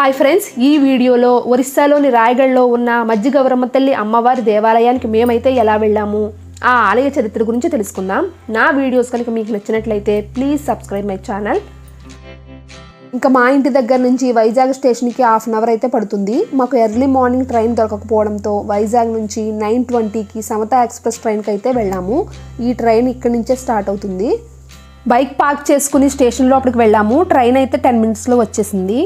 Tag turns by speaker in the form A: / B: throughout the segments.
A: Hi friends ఈ వీడియోలో ఒరిస్సాలోని రాయగఢ్లో ఉన్న మజ్జిగౌరమ్మ తల్లి అమ్మవారి దేవాలయానికి మేమైతే ఎలా వెళ్ళాము? ఆ ఆలయ చరిత్ర గురించి తెలుసుకుందాం. నా వీడియోస్ కనుక మీకు నచ్చినట్లయితే ప్లీజ్ సబ్స్క్రైబ్ మై ఛానల్ ఇంకా మా ఇంటి దగ్గర నుంచి వైజాగ్ స్టేషన్కి హాఫ్ అన్ అవర్ అయితే పడుతుంది. మాకు ఎర్లీ మార్నింగ్ ట్రైన్ దొరకకపోవడంతో వైజాగ్ నుంచి నైన్ ట్వంటీకి సమత ఎక్స్ప్రెస్ ట్రైన్కి అయితే వెళ్ళాము. ఈ ట్రైన్ ఇక్కడి నుంచే స్టార్ట్ అవుతుంది. బైక్ పార్క్ చేసుకుని స్టేషన్లో అప్పటికి వెళ్ళాము. ట్రైన్ అయితే టెన్ మినిట్స్లో వచ్చేసింది.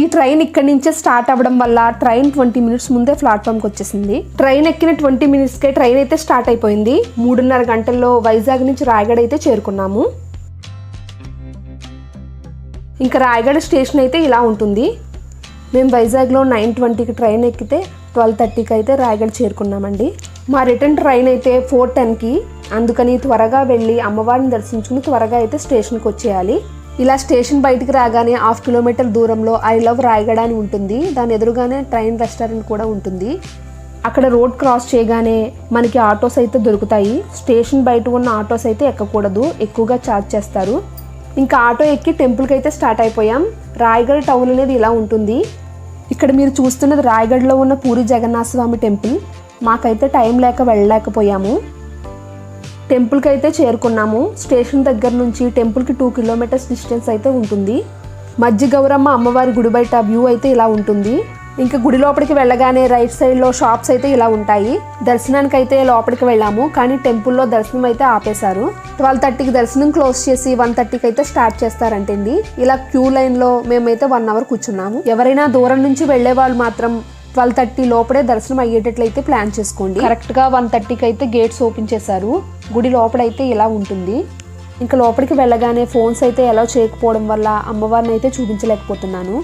A: ఈ ట్రైన్ ఇక్కడి నుంచే స్టార్ట్ అవ్వడం వల్ల ట్రైన్ ట్వంటీ మినిట్స్ ముందే ప్లాట్ఫామ్కి వచ్చేసింది. ట్రైన్ ఎక్కిన ట్వంటీ మినిట్స్కే ట్రైన్ అయితే స్టార్ట్ అయిపోయింది. మూడున్నర గంటల్లో వైజాగ్ నుంచి రాయగడ అయితే చేరుకున్నాము. ఇంకా రాయగడ స్టేషన్ అయితే ఇలా ఉంటుంది. మేము వైజాగ్లో నైన్ ట్వంటీకి ట్రైన్ ఎక్కితే ట్వెల్వ్ థర్టీకి అయితే రాయగడ చేరుకున్నామండి. మా రిటర్న్ ట్రైన్ అయితే ఫోర్ టెన్కి అందుకని త్వరగా వెళ్ళి అమ్మవారిని దర్శించుకుని త్వరగా అయితే స్టేషన్కి వచ్చేయాలి. ఇలా స్టేషన్ బయటికి రాగానే హాఫ్ కిలోమీటర్ దూరంలో ఐ లవ్ రాయగడ అని ఉంటుంది. దాని ఎదురుగానే ట్రైన్ రెస్టారెంట్ కూడా ఉంటుంది. అక్కడ రోడ్ క్రాస్ చేయగానే మనకి ఆటోస్ అయితే దొరుకుతాయి. స్టేషన్ బయట ఉన్న ఆటోస్ అయితే ఎక్కకూడదు. ఎక్కువగా ఛార్జ్ చేస్తారు. ఇంకా ఆటో ఎక్కి టెంపుల్కి అయితే స్టార్ట్ అయిపోయాం. రాయగఢ టౌన్ అనేది ఇలా ఉంటుంది. ఇక్కడ మీరు చూస్తున్నది రాయగఢ్లో ఉన్న పూరి జగన్నాథ స్వామి టెంపుల్ మాకైతే టైం లేక వెళ్ళలేకపోయాము. టెంపుల్కి అయితే చేరుకున్నాము. స్టేషన్ దగ్గర నుంచి టెంపుల్కి టూ కిలోమీటర్స్ డిస్టెన్స్ అయితే ఉంటుంది. మధ్య గౌరమ్మ అమ్మవారి గుడి బయట వ్యూ అయితే ఇలా ఉంటుంది. ఇంకా గుడి లోపలికి వెళ్ళగానే రైట్ సైడ్లో షాప్స్ అయితే ఇలా ఉంటాయి. దర్శనానికి అయితే లోపలికి వెళ్ళాము కానీ టెంపుల్లో దర్శనం అయితే ఆపేశారు. ట్వెల్వ్ థర్టీకి దర్శనం క్లోజ్ చేసి వన్ థర్టీకి అయితే స్టార్ట్ చేస్తారంటండి. ఇలా క్యూ లైన్లో మేమైతే వన్ అవర్ కూర్చున్నాము. ఎవరైనా దూరం నుంచి వెళ్ళే వాళ్ళు మాత్రం ట్వెల్వ్ థర్టీ లోపలే దర్శనం అయ్యేటట్లయితే ప్లాన్ చేసుకోండి. కరెక్ట్గా వన్ థర్టీకి అయితే గేట్స్ ఓపెన్ చేశారు. గుడి లోపలైతే ఇలా ఉంటుంది. ఇంకా లోపలికి వెళ్ళగానే ఫోన్స్ అయితే ఎలా చేయకపోవడం వల్ల అమ్మవారిని అయితే చూపించలేకపోతున్నాను.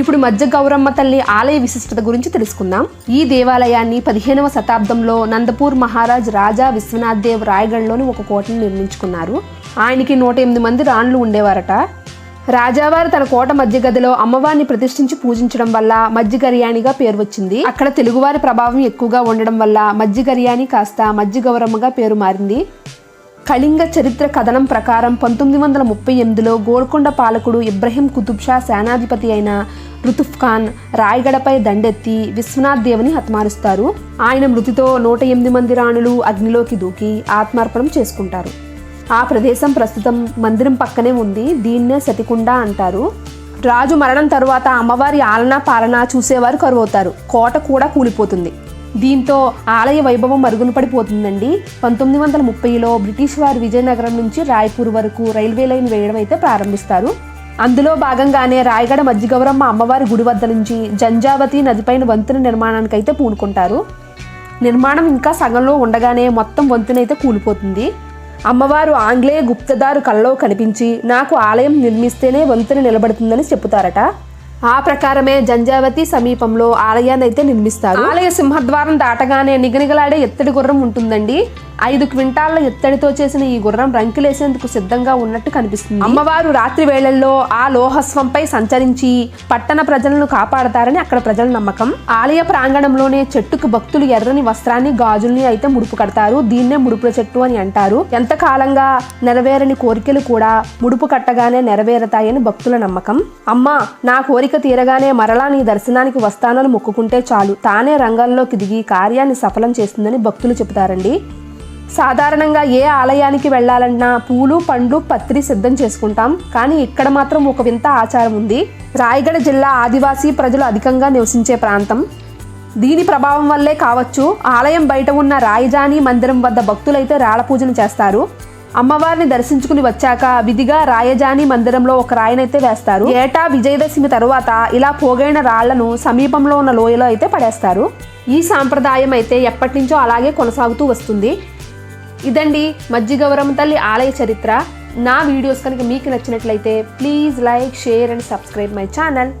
A: ఇప్పుడు మధ్య గౌరమ్మ తల్లి ఆలయ విశిష్టత గురించి తెలుసుకుందాం. ఈ దేవాలయాన్ని పదిహేనవ శతాబ్దంలో నందపూర్ మహారాజ్ రాజా విశ్వనాథ్ దేవ్ రాయగఢ్లోని ఒక కోటను నిర్మించుకున్నారు. ఆయనకి నూట ఎనిమిది మంది రాణులు ఉండేవారట. రాజావారు తన కోట మధ్య గదిలో అమ్మవారిని ప్రతిష్ఠించి పూజించడం వల్ల మధ్య గరియానిగా పేరు వచ్చింది అక్కడ తెలుగువారి ప్రభావం ఎక్కువగా ఉండడం వల్ల మధ్య గరియాని కాస్త మధ్య గౌరమ్మగా పేరు మారింది. కళింగ చరిత్ర కథనం ప్రకారం పంతొమ్మిది వందల ముప్పై ఎనిమిదిలో గోల్కొండ పాలకుడు ఇబ్రహీం కుతుబ్ షా సేనాధిపతి అయిన రుతుఫ్ ఖాన్ రాయగడపై దండెత్తి విశ్వనాథ్ దేవుని హతమారుస్తారు. ఆయన మృతితో నూట ఎనిమిది మంది రాణులు అగ్నిలోకి దూకి ఆత్మార్పణం చేసుకుంటారు. ఆ ప్రదేశం ప్రస్తుతం మందిరం పక్కనే ఉంది. దీన్నే సతికుండ అంటారు. రాజు మరణం తరువాత అమ్మవారి ఆలనా పాలన చూసేవారు కరువవుతారు. కోట కూడా కూలిపోతుంది. దీంతో ఆలయ వైభవం మరుగున పడిపోతుందండి. పంతొమ్మిది వందల ముప్పైలో బ్రిటిష్ వారు విజయనగరం నుంచి రాయ్పూర్ వరకు రైల్వే లైన్ వేయడం అయితే ప్రారంభిస్తారు. అందులో భాగంగానే రాయగడ మధ్యగౌరమ్మ అమ్మవారి గుడి వద్ద నుంచి జంజావతి నదిపైన వంతెన నిర్మాణానికి అయితే పూనుకుంటారు. నిర్మాణం ఇంకా సగంలో ఉండగానే మొత్తం వంతెనైతే కూలిపోతుంది. అమ్మవారు ఆంగ్లేయ గుప్తదారు కళ్ళలో కనిపించి నాకు ఆలయం నిర్మిస్తేనే వంతెన నిలబడుతుందని చెప్పుతారట ఆ ప్రకారమే జంజావతి సమీపంలో ఆలయాన్ని అయితే నిర్మిస్తారు. ఆలయ సింహద్వారం దాటగానే నిగనిగలాడే ఎత్తడి గుర్రం ఉంటుందండి. ఐదు క్వింటాళ్ళ ఎత్తడితో చేసిన ఈ గుర్రం రంకిలేసేందుకు సిద్ధంగా ఉన్నట్టు కనిపిస్తుంది. అమ్మవారు రాత్రి వేళల్లో ఆ లోహస్వంపై సంచరించి పట్టణ ప్రజలను కాపాడతారని అక్కడ ప్రజల నమ్మకం. ఆలయ ప్రాంగణంలోనే చెట్టుకు భక్తులు ఎర్రని వస్త్రాన్ని గాజుల్ని అయితే ముడుపు కడతారు. దీన్నే ముడుపుల చెట్టు అని అంటారు. ఎంత కాలంగా నెరవేరని కోరికలు కూడా ముడుపు కట్టగానే నెరవేరతాయని భక్తుల నమ్మకం. అమ్మా నా కోరిక తీరగానే మరలా నీ దర్శనానికి వస్తానని మొక్కుకుంటే చాలు. తానే రంగంలోకి దిగి కార్యాన్ని సఫలం చేస్తుందని భక్తులు చెబుతారండి. సాధారణంగా ఏ ఆలయానికి వెళ్ళాలన్నా పూలు పండ్లు పత్రి సిద్ధం చేసుకుంటాం. కానీ ఇక్కడ మాత్రం ఒక వింత ఆచారం ఉంది. రాయగఢ జిల్లా ఆదివాసీ ప్రజలు అధికంగా నివసించే ప్రాంతం. దీని ప్రభావం వల్లే కావచ్చు ఆలయం బయట ఉన్న రాయజాని మందిరం వద్ద భక్తులైతే రాళ్ళ పూజను చేస్తారు. అమ్మవారిని దర్శించుకుని వచ్చాక విధిగా రాయజాని మందిరంలో ఒక రాయినైతే వేస్తారు. ఏటా విజయదశమి తరువాత ఇలా పోగైన రాళ్ళను సమీపంలో ఉన్న లోయలో అయితే పడేస్తారు. ఈ సాంప్రదాయం అయితే ఎప్పటి నుంచో అలాగే కొనసాగుతూ వస్తుంది. ఇదండి మజ్జిగౌరమ్మ తల్లి ఆలయ చరిత్ర. నా వీడియోస్ కనుక మీకు నచ్చినట్లయితే please like share and subscribe my channel